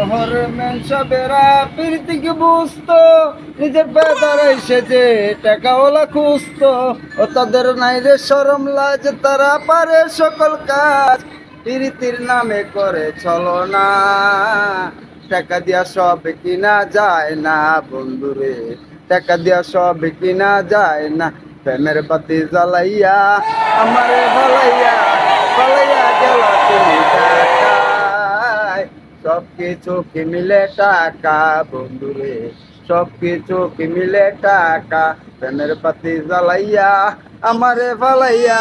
শহরের মেনসবেরা প্রীতিকে বুঝতো, নিজের বেদার এসেছে টাকাওয়ালা খুঁজতো। ও তাদের নাই রে সরম লাজ, তারা পারে সকল কাজ। প্রীতির নামে করে চলো না, টাকা দিয়া সব কিনা যায় না বন্ধুরে। টাকা দিয়া সব কিনা যায় না, প্রেমের বাতি জ্বালাইয়া, আমারে ভালাইয়া ভালাইয়া সব কিছু কি মিলে টাকা? বন্ধুরে সব কিছু কি মিলে টাকা? প্রেমের পাতি জ্বালাইয়া, আমারে ফালাইয়া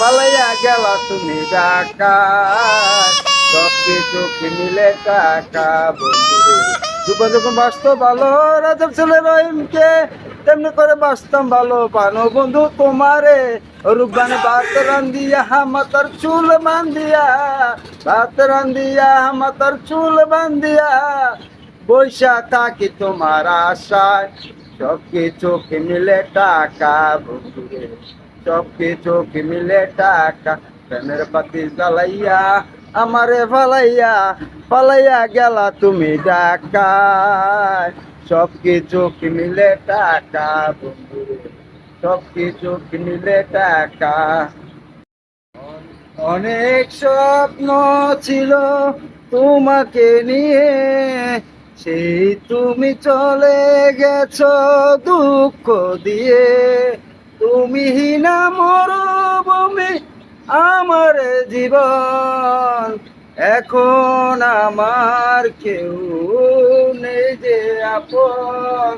পালাইয়া গেল তুমি ডাকায় সব কিছু কি মিলে টাকা? বন্ধুরে যুব যখন বাঁচতো ভালো রাজার ছেলে রহিমকে তেমনি করে বাঁচতাম ভালো পানো। বন্ধু, তোমারে রূপবানে ভাত রান্দিয়া মাতার চুল বান্দিয়া ভাত রান্দিয়া মাতার চুল বান্দিয়া বৈশা থাকি তোমার আশায়। কিছু কি মিলে টাকা বন্ধুরে কিছু কি মিলে টাকা। প্রেমের পাতি জ্বালাইয়া, আমারে ফালাইয়া ফালাইয়া গেলা তুমি ডাকায় সব কিছু মিলে টাকা বন্ধুরে সব কিছু কি মিলে টাকা? অনেক স্বপ্ন ছিল তোমাকে নিয়ে, সেই তুমি চলে গেছ দুঃখ দিয়ে। তুমি হিনা মরুভূমি আমার জীবন এখন আমার কেউ নেই যে আপন।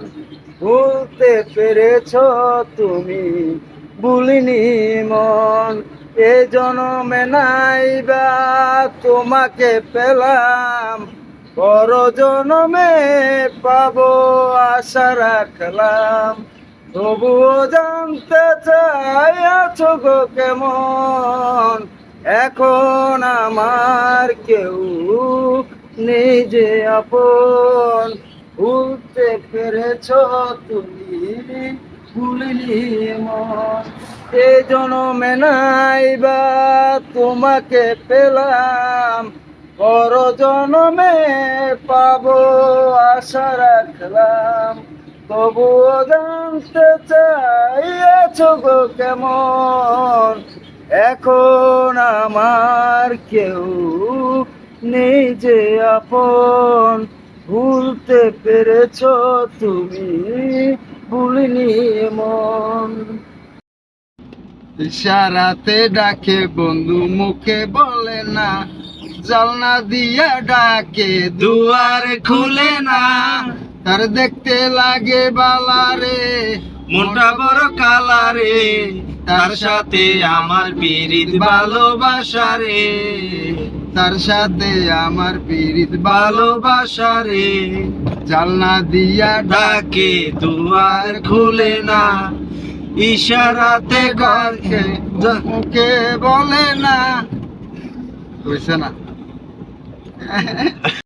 ভুলতে পেরেছ তুমি, ভুলিনি মন। এ জনমে নাইবা তোমাকে পেলাম, পর জনমে পাবো আশা রাখলাম। তবুও জানতে চাই আছো গো কেমন? এখন আমার কেউ নিজে আপন। ভুলতে পেরেছ তুমি, ভুলিনি এ জনমে নাইবা তোমাকে পেলাম, পর জনমে পাবো আশা রাখলাম। তবুও জানতে চাইছ গো কেমন? এখন আমার কেউ নিজে আপন। ভুলতে পেরেছ তুমি, ভুলিনি মন ইশারাতে ডাকে, বন্ধু মুখে বলে না। জালনা দিয়া ডাকে, দুয়ার খুলে না। তার দেখতে লাগে বালারে। মোটা বড় কালারে, তার সাথে আমার পিরিত ভালোবাসা রে তার সাথে আমার পীড়িত ভালোবাসা রে জালনা দিয়া ডাকে, দুয়ার খুলে না। ইশারাতে ডাকে ডাকে বলে না। বুঝছে না?